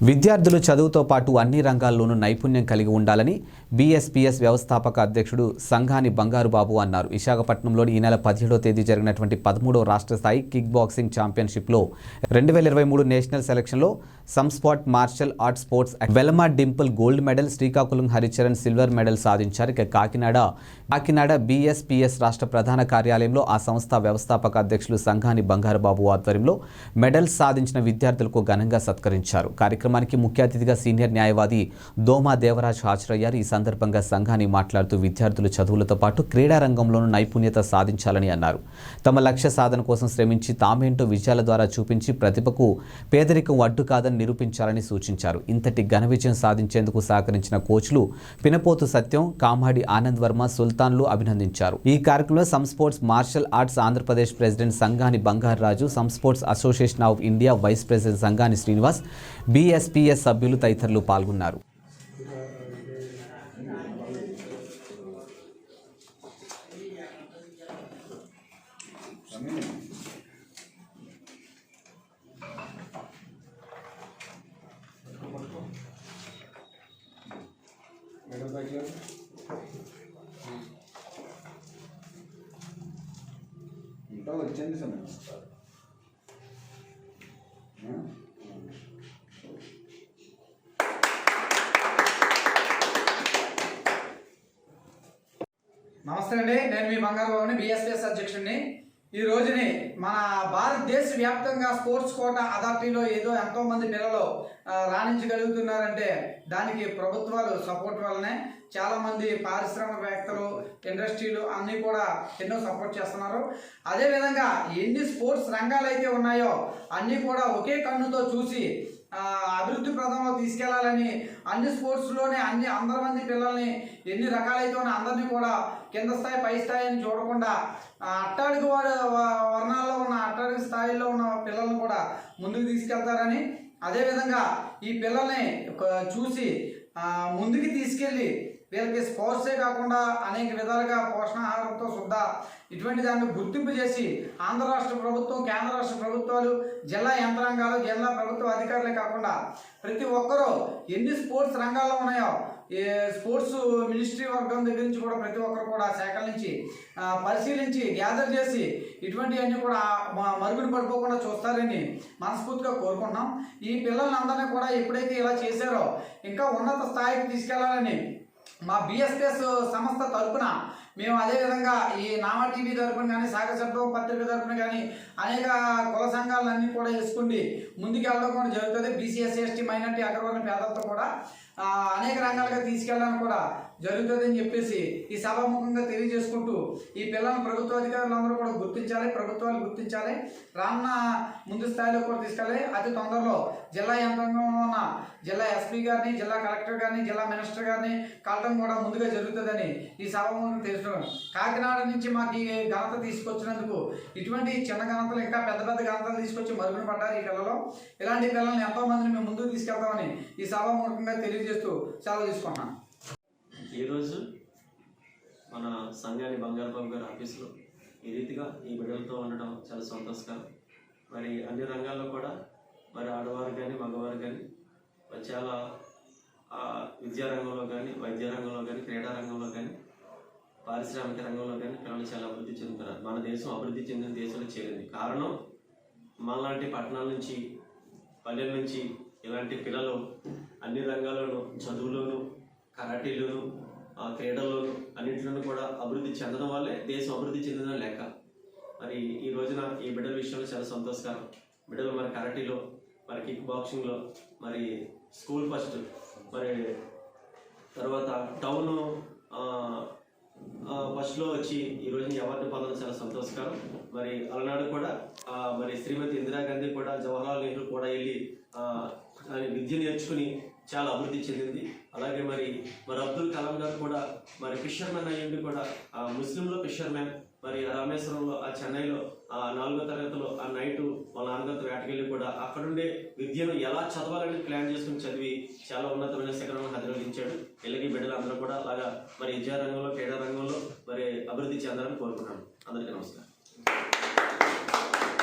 విద్యార్థులు చదువుతో పాటు అన్ని రంగాల్లోనూ నైపుణ్యం కలిగి ఉండాలని బీఎస్పీఎస్ వ్యవస్థాపక అధ్యక్షుడు సంఘాని బంగారు బాబు అన్నారు. విశాఖపట్నంలోని ఈ నెల పదిహేడో తేదీ జరిగినటువంటి పదమూడవ రాష్ట్ర స్థాయి కిక్ బాక్సింగ్ ఛాంపియన్షిప్లో రెండు వేల ఇరవై మూడు నేషనల్ సెలక్షన్లో సంస్పాట్ martial art sports Velama Dimple gold medal Srikakulam Haricharan silver medal సాధించారు. ఇక కాకినాడ కాకినాడ బీఎస్పీఎస్ రాష్ట్ర ప్రధాన కార్యాలయంలో ఆ సంస్థ వ్యవస్థాపక అధ్యక్షులు సంఘాని బంగారు బాబు ఆధ్వర్యంలో మెడల్స్ సాధించిన విద్యార్థులకు ఘనంగా సత్కరించారు. కార్యక్రమానికి ముఖ్య అతిథిగా సీనియర్ న్యాయవాది దోమా దేవరాజ్ హాజరయ్యారు. ఈ సందర్భంగా సంఘాన్ని మాట్లాడుతూ విద్యార్థులు చదువులతో పాటు క్రీడా రంగంలోనూ నైపుణ్యత సాధించాలని అన్నారు. తమ లక్ష్య సాధన కోసం శ్రమించి తామేంటో విజయాల ద్వారా చూపించి ప్రతిభకు పేదరికం అడ్డు కాదని నిరూపించాలని సూచించారు. ఇంతటి ఘన విజయం సాధించేందుకు సహకరించిన కోచ్లు పినపోతు సత్యం కామాడి ఆనంద్ వర్మ సుల్తాన్లు అభినందించారు. ఈ కార్యక్రమంలో some sports martial arts Andhra Pradesh president Sanghani Bangaru Raju some sports association of India vice president Sanghani Srinivas BSPS సభ్యులు తదితరులు పాల్గొన్నారు. మేడం ఇంకా వచ్చింది సమయం నమస్తే అండి నేను మీ బంగారు బాబుని బిఎస్పిఎస్ అధ్యక్షుడిని. ఈ రోజుని మన భారతదేశ వ్యాప్తంగా స్పోర్ట్స్ కోట అథారిటీలో ఏదో ఎంతో మంది పిల్లలు రాణించగలుగుతున్నారంటే దానికి ప్రభుత్వాలు సపోర్ట్ వల్లనే చాలా మంది పారిశ్రామికవేత్తలు ఇండస్ట్రీలు అన్నీ కూడా ఎన్నో సపోర్ట్ చేస్తున్నారు. అదేవిధంగా ఎన్ని స్పోర్ట్స్ రంగాలు అయితే ఉన్నాయో అన్నీ కూడా ఒకే కన్నుతో చూసి అభివృద్ధి ప్రదంలో తీసుకెళ్ళాలని అన్ని స్పోర్ట్స్లోనే అన్ని అందరి మంది పిల్లల్ని ఎన్ని రకాలైతే ఉన్న అందరినీ కూడా కింద స్థాయి పై స్థాయి అని చూడకుండా అట్టాడికి వాడు వర్ణాల్లో ఉన్న అట్టాడికి స్థాయిలో ఉన్న పిల్లల్ని కూడా ముందుకు తీసుకెళ్తారని అదేవిధంగా ఈ పిల్లల్ని ఒక చూసి ముందుకు తీసుకెళ్ళి వీళ్ళకి స్పోర్ట్సే కాకుండా అనేక విధాలుగా పోషణాహారంతో శుద్ధ ఇటువంటి దాన్ని గుర్తింపు చేసి ఆంధ్ర రాష్ట్ర ప్రభుత్వం కేంద్ర రాష్ట్ర ప్రభుత్వాలు జిల్లా యంత్రాంగాలు జిల్లా ప్రభుత్వ అధికారులే కాకుండా ప్రతి ఒక్కరూ ఎన్ని స్పోర్ట్స్ రంగాల్లో ఉన్నాయో ఈ స్పోర్ట్స్ మినిస్ట్రీ వర్గం దగ్గర నుంచి కూడా ప్రతి ఒక్కరు కూడా సేకరించి పరిశీలించి గ్యాదర్ చేసి ఇటువంటివన్నీ కూడా మ- మరుగున పడిపోకుండా చూస్తారని మనస్ఫూర్తిగా కోరుకుంటున్నాం. ఈ పిల్లలందరినీ కూడా ఎప్పుడైతే ఇలా చేశారో ఇంకా ఉన్నత స్థాయికి తీసుకెళ్ళాలని మా బిఎస్పిఎస్ సంస్థ తరపున మేము అదేవిధంగా ఈ నామా టీవీ తరపున కానీ సాగర శబ్దం పత్రిక తరపున కానీ అనేక కుల సంఘాలన్నీ కూడా వేసుకుండి ముందుకు కూడా జరుగుతుంది. బీసీఎస్ ఎస్టీ మైనార్టీ అగ్రవర్ణ పేదలతో కూడా అనేక రంగాలుగా తీసుకెళ్ళడానికి కూడా జరుగుతుందని చెప్పేసి ఈ సభాముఖంగా తెలియజేసుకుంటూ ఈ పిల్లలను ప్రభుత్వ అధికారులందరూ కూడా గుర్తించాలి ప్రభుత్వాలు గుర్తించాలి. రాన్న ముందు స్థాయిలో కూడా తీసుకెళ్ళాలి అతి తొందరలో జిల్లా యంత్రాంగంలో ఉన్న జిల్లా ఎస్పీ గారిని జిల్లా కలెక్టర్ గారిని జిల్లా మినిస్టర్ గారిని కలటం కూడా ముందుగా జరుగుతుందని ఈ సభాముఖంగా తెలుసుకోవడం కాకినాడ నుంచి మాకు ఈ ఘనత తీసుకొచ్చినందుకు ఇటువంటి చిన్న ఘనతలు ఇంకా పెద్ద పెద్ద ఘనతలు తీసుకొచ్చి మరుగున పడ్డారు ఈ పిల్లలు. ఇలాంటి పిల్లల్ని ఎంతో మందిని మేము ముందుకు తీసుకెళ్తామని ఈ సభాముఖంగా తెలియజేస్తూ సెలవు తీసుకున్నాను ఈరోజు మన సంఘాన్ని బంగారబాబు గారి ఆఫీసులో ఈ రీతిగా ఈ బిడ్డలతో ఉండడం చాలా సంతోషకరం. మరి అన్ని రంగాల్లో కూడా మరి ఆడవారు కానీ మగవారు కానీ మరి చాలా విద్యారంగంలో కానీ వైద్య రంగంలో కానీ క్రీడా రంగంలో కానీ పారిశ్రామిక రంగంలో కానీ పిల్లలు చాలా అభివృద్ధి చెందుతున్నారు. మన దేశం అభివృద్ధి చెందిన దేశంలో చేరింది. కారణం మనలాంటి పట్టణాల నుంచి పల్లెల నుంచి ఇలాంటి పిల్లలు అన్ని రంగాల్లోనూ చదువులోనూ కరాటీలోను ఆ, క్రీడల్లోను అన్నింటిలోనూ కూడా అభివృద్ధి చెందడం వల్లే దేశం అభివృద్ధి చెందిన లెక్క మరి ఈ రోజున ఈ బిడ్డల విషయంలో చాలా సంతోషకరం. బిడ్డలు మరి కరాటీలో మరి కిక్ బాక్సింగ్లో మరి స్కూల్ ఫస్ట్ మరి తర్వాత టౌన్ ఫస్ట్లో వచ్చి ఈ రోజున అవార్డు పొందడం చాలా సంతోషకరం. మరి అలనాడు కూడా మరి శ్రీమతి ఇందిరాగాంధీ కూడా జవహర్లాల్ నెహ్రూ కూడా వెళ్ళి ఆయన విద్య నేర్చుకుని చాలా అభివృద్ధి చెందింది. అలాగే మరి మరి అబ్దుల్ కలాం గారు కూడా మరి ఫిషర్మెన్ అయ్యింది కూడా ఆ ముస్లింలో ఫిషర్మెన్ మరి రామేశ్వరంలో ఆ చెన్నైలో ఆ నాలుగో తరగతిలో ఆ నైట్ వాళ్ళ నాన్నగారితో వేటకెళ్ళి కూడా అక్కడుండే విద్యను ఎలా చదవాలని ప్లాన్ చేసుకుని చదివి చాలా ఉన్నతమైన శిఖరం అధిరోధించాడు ఇళ్ళకి బిడ్డలు అందరూ కూడా అలాగా మరి విద్యారంగంలో క్రీడా రంగంలో మరి అభివృద్ధి చెందాలని కోరుకున్నాను. అందరికీ నమస్కారం.